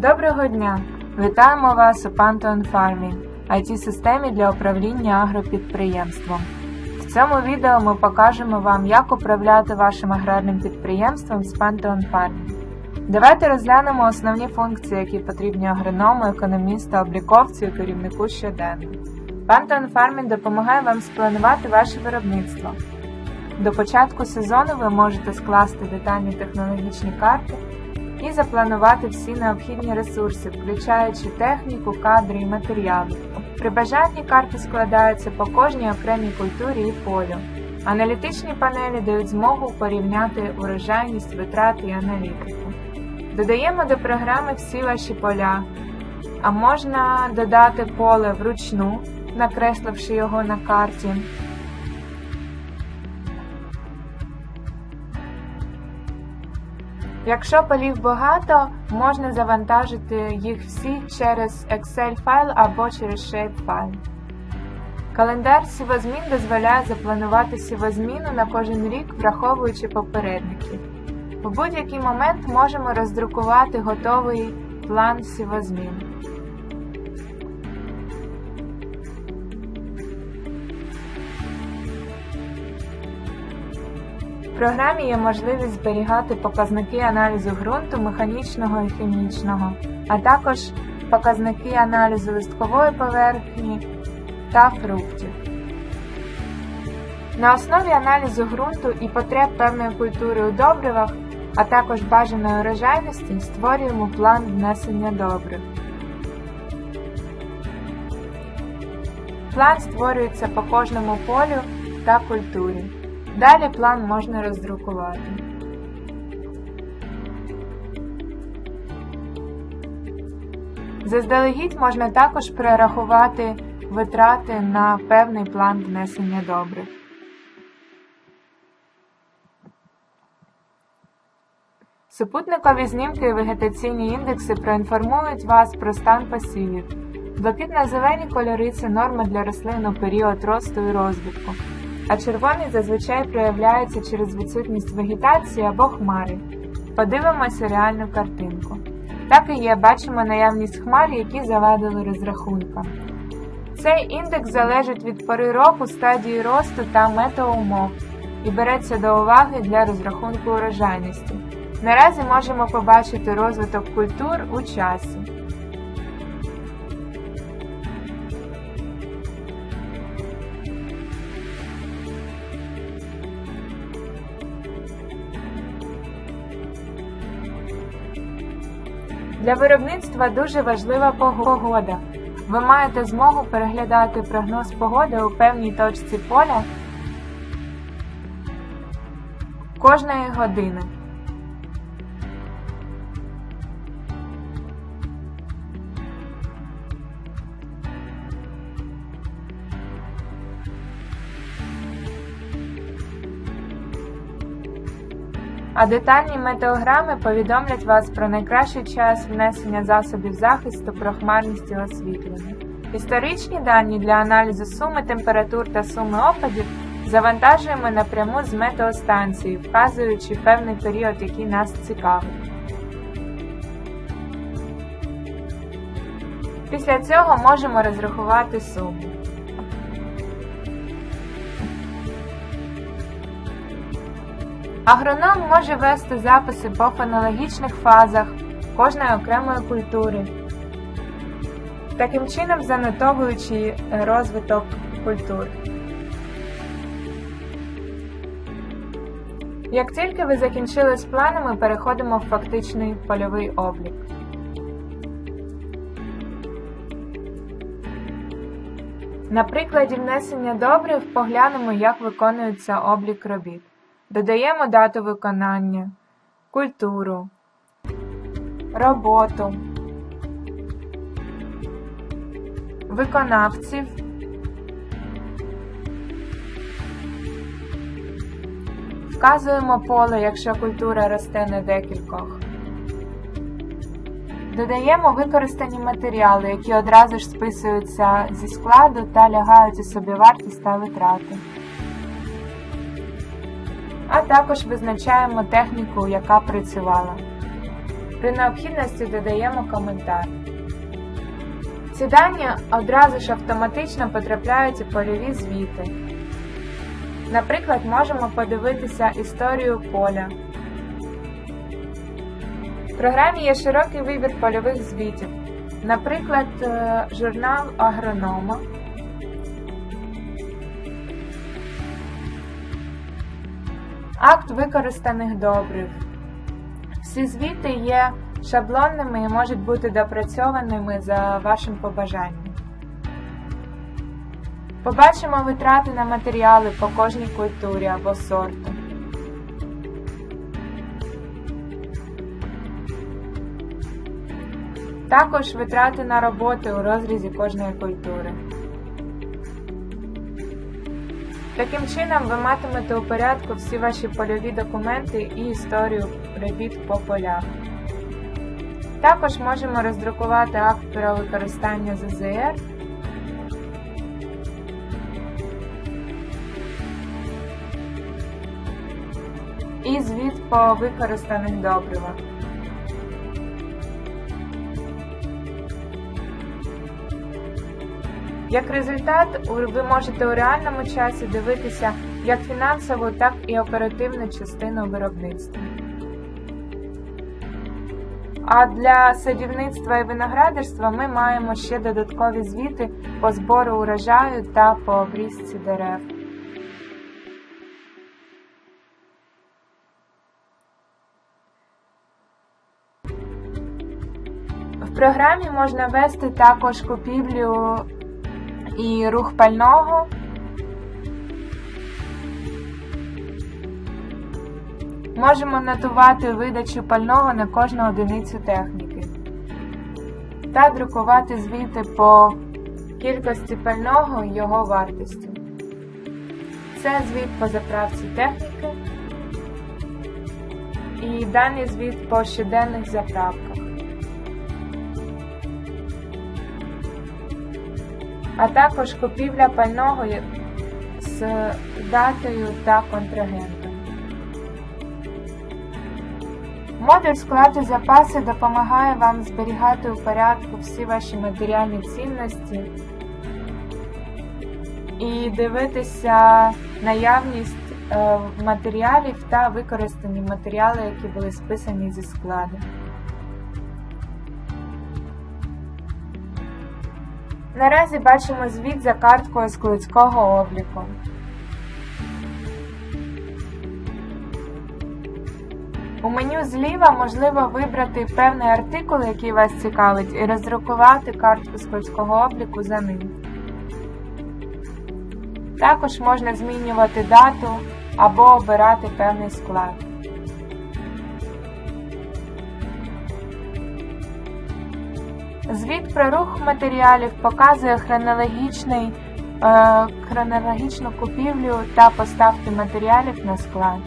Доброго дня! Вітаємо вас у Pantheon Farming, it системі для управління агропідприємством. В цьому відео ми покажемо вам, як управляти вашим аграрним підприємством з Pantheon Farming. Давайте розглянемо основні функції, які потрібні агроному, економісту, обліковцю і керівнику щоденно. Pantheon Farming допомагає вам спланувати ваше виробництво. До початку сезону ви можете скласти детальні технологічні карти і запланувати всі необхідні ресурси, включаючи техніку, кадри і матеріали. При бажанні карти складаються по кожній окремій культурі і полю. Аналітичні панелі дають змогу порівняти урожайність, витрати і аналітику. Додаємо до програми всі ваші поля, а можна додати поле вручну, накресливши його на карті. Якщо полів багато, можна завантажити їх всі через Excel файл або через Shapefile. Календар сівозмін дозволяє запланувати сівозміну на кожен рік, враховуючи попередники. У будь-який момент можемо роздрукувати готовий план сівозмін. Програмі є можливість зберігати показники аналізу ґрунту механічного і хімічного, а також показники аналізу листкової поверхні та фруктів. На основі аналізу ґрунту і потреб певної культури у добривах, а також бажаної урожайності створюємо план внесення добрив. План створюється по кожному полю та культурі. Далі план можна роздрукувати. Заздалегідь можна також перерахувати витрати на певний план внесення добрив. Супутникові знімки і вегетаційні індекси проінформують вас про стан посівів. Блакитно-зелені кольори це норма для рослин у період росту і розвитку а червоний зазвичай проявляється через відсутність вегетації або хмари. Подивимося реальну картинку. Так і є, бачимо наявність хмар, які завадили розрахункам. Цей індекс залежить від пори року, стадії росту та метеоумов і береться до уваги для розрахунку урожайності. Наразі можемо побачити розвиток культур у часі. Для виробництва дуже важлива погода. Ви маєте змогу переглядати прогноз погоди у певній точці поля кожної години. А детальні метеограми повідомлять вас про найкращий час внесення засобів захисту про хмарність і освітлення. Історичні дані для аналізу суми температур та суми опадів завантажуємо напряму з метеостанції, вказуючи певний період, який нас цікавить. Після цього можемо розрахувати суму. Агроном може вести записи по фенологічних фазах кожної окремої культури, таким чином занотовуючи розвиток культур. Як тільки ви закінчили з планами, переходимо в фактичний польовий облік. На прикладі внесення добрив поглянемо, як виконується облік робіт. Додаємо дату виконання, культуру, роботу, виконавців, вказуємо поле, якщо культура росте на декількох. Додаємо використані матеріали, які одразу ж списуються зі складу та лягають у собівартість та витрати також визначаємо техніку, яка працювала. При необхідності додаємо коментар. Ці дані одразу ж автоматично потрапляють у польові звіти. Наприклад, можемо подивитися історію поля. В програмі є широкий вибір польових звітів, наприклад, е, журнал агронома. Акт використаних добрив. Всі звіти є шаблонними і можуть бути допрацьованими за вашим побажанням. Побачимо витрати на матеріали по кожній культурі або сорту. Також витрати на роботи у розрізі кожної культури. Таким чином ви матимете у порядку всі ваші польові документи і історію робіт по полях. Також можемо роздрукувати акт про використання ЗЗР і звіт по використаних добривах. Як результат, ви можете у реальному часі дивитися як фінансову, так і оперативну частину виробництва. А для садівництва і виноградарства ми маємо ще додаткові звіти по збору урожаю та по обрізці дерев. В програмі можна ввести також купівлю і рух пального. Можемо нотувати видачу пального на кожну одиницю техніки та друкувати звіти по кількості пального і його вартості. Це звіт по заправці техніки і даний звіт по щоденних заправках. А також купівля пального з датою та контрагентом. Модуль склад і запаси допомагає вам зберігати у порядку всі ваші матеріальні цінності і дивитися наявність е, матеріалів та використані матеріали, які були списані зі складу. Наразі бачимо звіт за карткою складського обліку. У меню зліва можливо вибрати певний артикул, який вас цікавить, і роздрукувати картку складського обліку за ним. Також можна змінювати дату або обирати певний склад. Звіт про рух матеріалів показує хронологічний, е, хронологічну купівлю та поставки матеріалів на склад,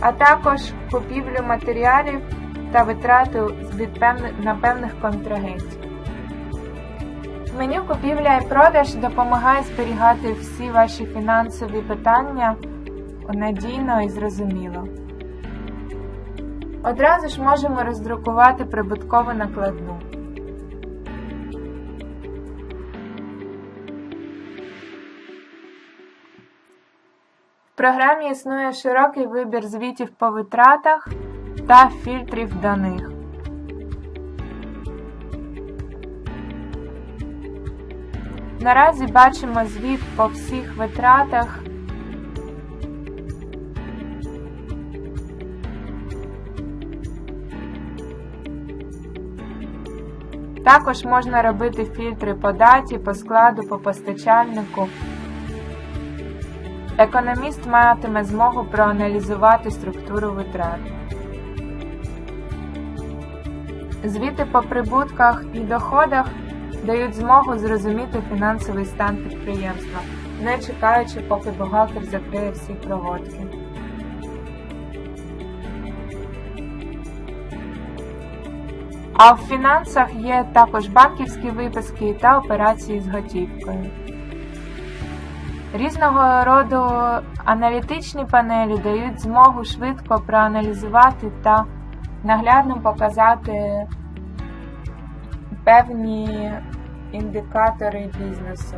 а також купівлю матеріалів та витрати від на певних контрагентів. Меню купівля і продаж допомагає зберігати всі ваші фінансові питання надійно і зрозуміло. Одразу ж можемо роздрукувати прибуткову накладну. В програмі існує широкий вибір звітів по витратах та фільтрів до них. Наразі бачимо звіт по всіх витратах Також можна робити фільтри по даті, по складу, по постачальнику. Економіст матиме змогу проаналізувати структуру витрат. Звіти по прибутках і доходах дають змогу зрозуміти фінансовий стан підприємства, не чекаючи, поки бухгалтер закриє всі проводки. А в фінансах є також банківські виписки та операції з готівкою. Різного роду аналітичні панелі дають змогу швидко проаналізувати та наглядно показати певні індикатори бізнесу.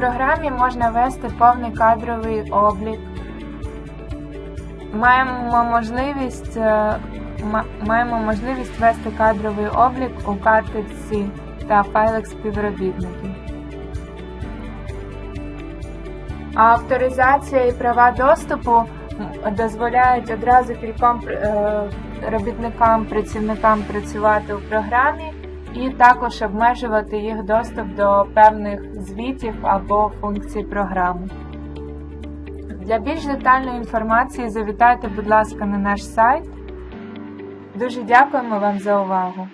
Програмі можна ввести повний кадровий облік. Маємо можливість, е, ма- маємо можливість ввести кадровий облік у карточці та файлах співробітників. Авторизація і права доступу дозволяють одразу кільком е, робітникам, працівникам працювати у програмі і також обмежувати їх доступ до певних звітів або функцій програми. Для більш детальної інформації завітайте, будь ласка, на наш сайт. Дуже дякуємо вам за увагу!